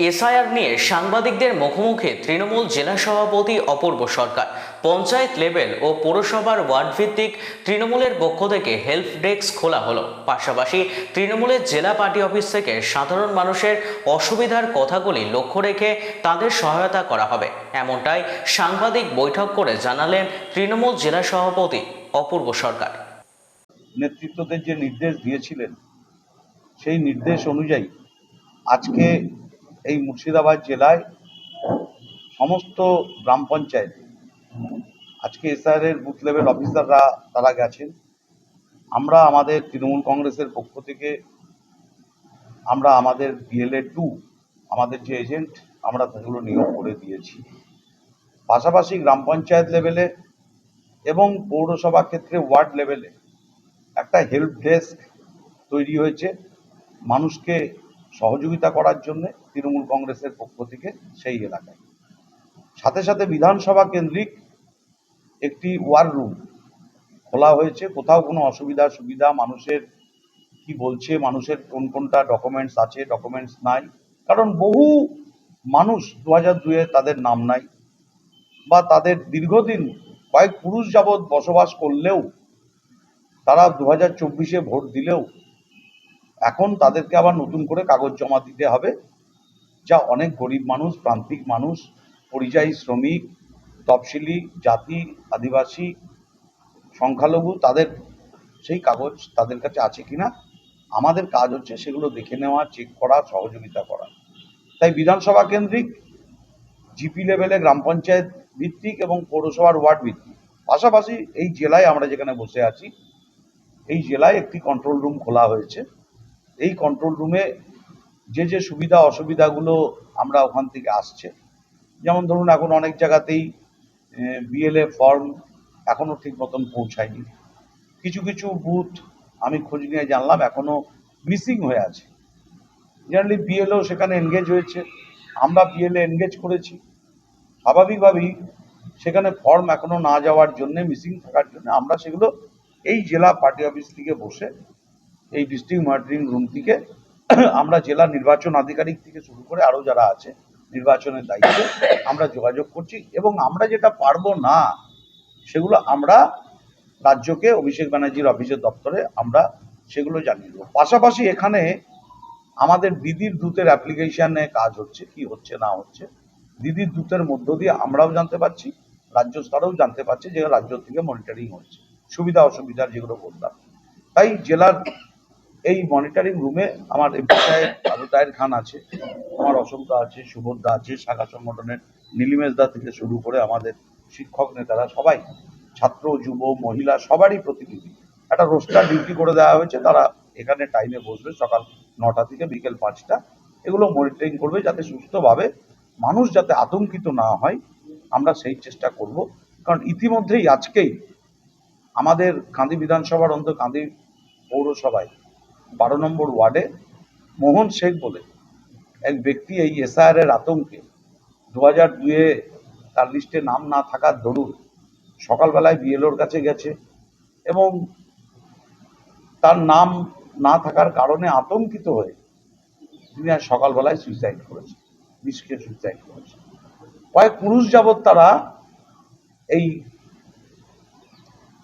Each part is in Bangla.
এসআইআর নিয়ে সাংবাদিকদের মুখোমুখি তৃণমূল জেলা সভাপতি অপূর্ব সরকার। পঞ্চায়েত লেভেল ও পৌরসভার ওয়ার্ড ভিত্তিক তৃণমূলের পক্ষ থেকে হেল্প ডেস্ক খোলা হলো। পাশাপাশি তৃণমূলের জেলা পার্টি অফিস থেকে সাধারণ মানুষের অসুবিধার কথাগুলি লক্ষ্য রেখে তাদের সহায়তা করা হবে। এমনটাই সাংবাদিক বৈঠক করে জানালেন তৃণমূল জেলা সভাপতি অপূর্ব সরকার। নেতৃত্বদের যে নির্দেশ দিয়েছিলেন, সেই নির্দেশ অনুযায়ী আজকে এই মুর্শিদাবাদ জেলায় সমস্ত গ্রাম পঞ্চায়েত, আজকে এসআরের বুথ লেভেল অফিসাররা তারা গেছেন। আমরা আমাদের তৃণমূল কংগ্রেসের পক্ষ থেকে, আমরা আমাদের বিএলএ টু আমাদের যে এজেন্ট আমরা সেগুলো নিয়োগ করে দিয়েছি। পাশাপাশি গ্রাম পঞ্চায়েত লেভেলে এবং পৌরসভা ক্ষেত্রে ওয়ার্ড লেভেলে একটা হেল্প ডেস্ক তৈরি হয়েছে। মানুষকে সহযোগিতা করার জন্য তৃণমূল কংগ্রেসের পক্ষ থেকে সেই এলাকায়। সাথে সাথে বিধানসভা কেন্দ্রিক একটি ওয়ার রুম খোলা হয়েছে। কোথাও কোনো অসুবিধা সুবিধা, মানুষের কি বলছে, মানুষের কোন কোনটা ডকুমেন্টস আছে ডকুমেন্টস নাই। কারণ বহু মানুষ দু হাজার দুয়ে তাদের নাম নাই বা তাদের দীর্ঘদিন কয়েক পুরুষ যাবৎ বসবাস করলেও তারা দু হাজার চব্বিশে ভোট দিলেও এখন তাদেরকে আবার নতুন করে কাগজ জমা দিতে হবে, যা অনেক গরিব মানুষ, প্রান্তিক মানুষ, পরিযায়ী শ্রমিক, তফসিলি, জাতি, আদিবাসী, সংখ্যালঘু, তাদের সেই কাগজ তাদের কাছে আছে কিনা, আমাদের কাজ হচ্ছে সেগুলো দেখে নেওয়া চেক করা, সহযোগিতা করা। তাই বিধানসভা কেন্দ্রিক জিপি লেভেলে গ্রাম পঞ্চায়েত ভিত্তিক এবং পৌরসভার ওয়ার্ড ভিত্তিক। পাশাপাশি এই জেলায় আমরা যেখানে বসে আছি, এই জেলায় একটি কন্ট্রোল রুম খোলা হয়েছে। এই কন্ট্রোল রুমে যে যে সুবিধা, অসুবিধাগুলো আমরা ওখান থেকে আসছে। যেমন ধরুন, এখন অনেক জায়গাতেই বিএলএ ফর্ম এখনও ঠিক মতন পৌঁছায়নি। কিছু কিছু বুথ আমি খোঁজ নিয়ে জানলাম এখনও মিসিং হয়ে আছে। জেনারেলি বিএলও সেখানে এনগেজ হয়েছে। আমরা বিএলএ এনগেজ করেছি। স্বাভাবিকভাবেই সেখানে ফর্ম এখনও না যাওয়ার জন্য মিসিং থাকার জন্য আমরা সেগুলো এই জেলা পার্টি অফিস থেকে বসে এই ডিস্ট্রিক্ট মনিটরিং রুম থেকে আমরা জেলা নির্বাচন আধিকারিক থেকে শুরু করে আরও যারা আছে নির্বাচনের দায়িত্বে আমরা যোগাযোগ করছি এবং আমরা যেটা পারব না, সেগুলো আমরা রাজ্যকে অভিষেক ব্যানার্জির অফিসের দপ্তরে আমরা সেগুলো জানিয়ে দেবো। পাশাপাশি এখানে আমাদের দিদির দূতের অ্যাপ্লিকেশানে কাজ হচ্ছে, কি হচ্ছে না হচ্ছে, দিদির দূতের মধ্য দিয়ে আমরাও জানতে পারছি, রাজ্য স্তরেও জানতে পারছি যে রাজ্য থেকে মনিটরিং হচ্ছে। সুবিধা অসুবিধার যেগুলো বললাম। তাই জেলার এই মনিটরিং রুমে আমার এমপি সাহেব আবু তাহের খান আছে আমার অশোকদা আছে সুবোধদা আছে, শাখা সংগঠনের নীলিমেশ দা থেকে শুরু করে আমাদের শিক্ষক নেতারা সবাই, ছাত্র, যুব, মহিলা সবারই প্রতিনিধি। একটা রোস্টার ডিউটি করে দেওয়া হয়েছে, তারা এখানে টাইমে বসবে সকাল নটা থেকে বিকেল পাঁচটা। এগুলো মনিটরিং করবে যাতে সুস্থভাবে মানুষ যাতে আতঙ্কিত না হয়, আমরা সেই চেষ্টা করব। কারণ ইতিমধ্যেই আজকেই আমাদের কান্দি বিধানসভার অন্তর কান্দি পৌরসভায় বারো নম্বর ওয়ার্ডে মোহন শেখ বলে এক ব্যক্তি এই এসআর এর আতঙ্কে দু হাজার দুয়ে তার লিস্টে নাম না থাকার দরুন সকালবেলায় বিএলওর কাছে গেছে এবং তার নাম না থাকার কারণে আতঙ্কিত হয়ে তিনি আজ সকালবেলায় সুইসাইড করেছে বিষকে সুইসাইড করেছে। কয়েক পুরুষ যাবৎ তারা এই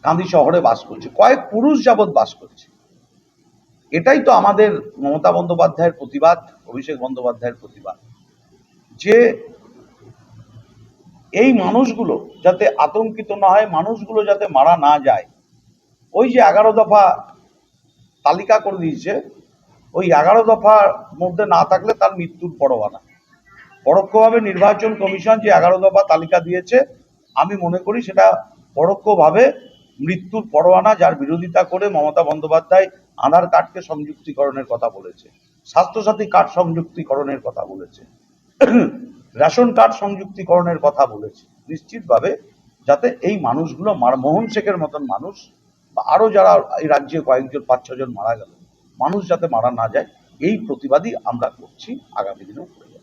কান্দি শহরে বাস করছে, কয়েক পুরুষ যাবৎ বাস করছে। এটাই তো আমাদের মমতা বন্দ্যোপাধ্যায়ের প্রতিবাদ, অভিষেক বন্দ্যোপাধ্যায়ের প্রতিবাদ। যে এই মানুষগুলো যাতে আতঙ্কিত না হয়, মানুষগুলো যাতে মারা না যায়, ওই যে এগারো দফা তালিকা করে দিয়েছে, ওই এগারো দফার মধ্যে না থাকলে তার মৃত্যুর পরোয়ানা। পরোক্ষভাবে নির্বাচন কমিশন যে এগারো দফা তালিকা দিয়েছে, আমি মনে করি সেটা পরোক্ষভাবে মৃত্যুর পরোয়ানা যার বিরোধিতা করে মমতা বন্দ্যোপাধ্যায় আধার কার্ডকে সংযুক্তিকরণের কথা বলেছে, স্বাস্থ্যসাথী কার্ড সংযুক্তিকরণের কথা বলেছে, রেশন কার্ড সংযুক্তিকরণের কথা বলেছে। নিশ্চিতভাবে যাতে এই মানুষগুলো মোহন শেখের মতন মানুষ বা আরও যারা এই রাজ্যে কয়েকজন পাঁচ ছজন মারা গেল, মানুষ যাতে মারা না যায়, এই প্রতিবাদই আমরা করছি আগামী দিনেও করে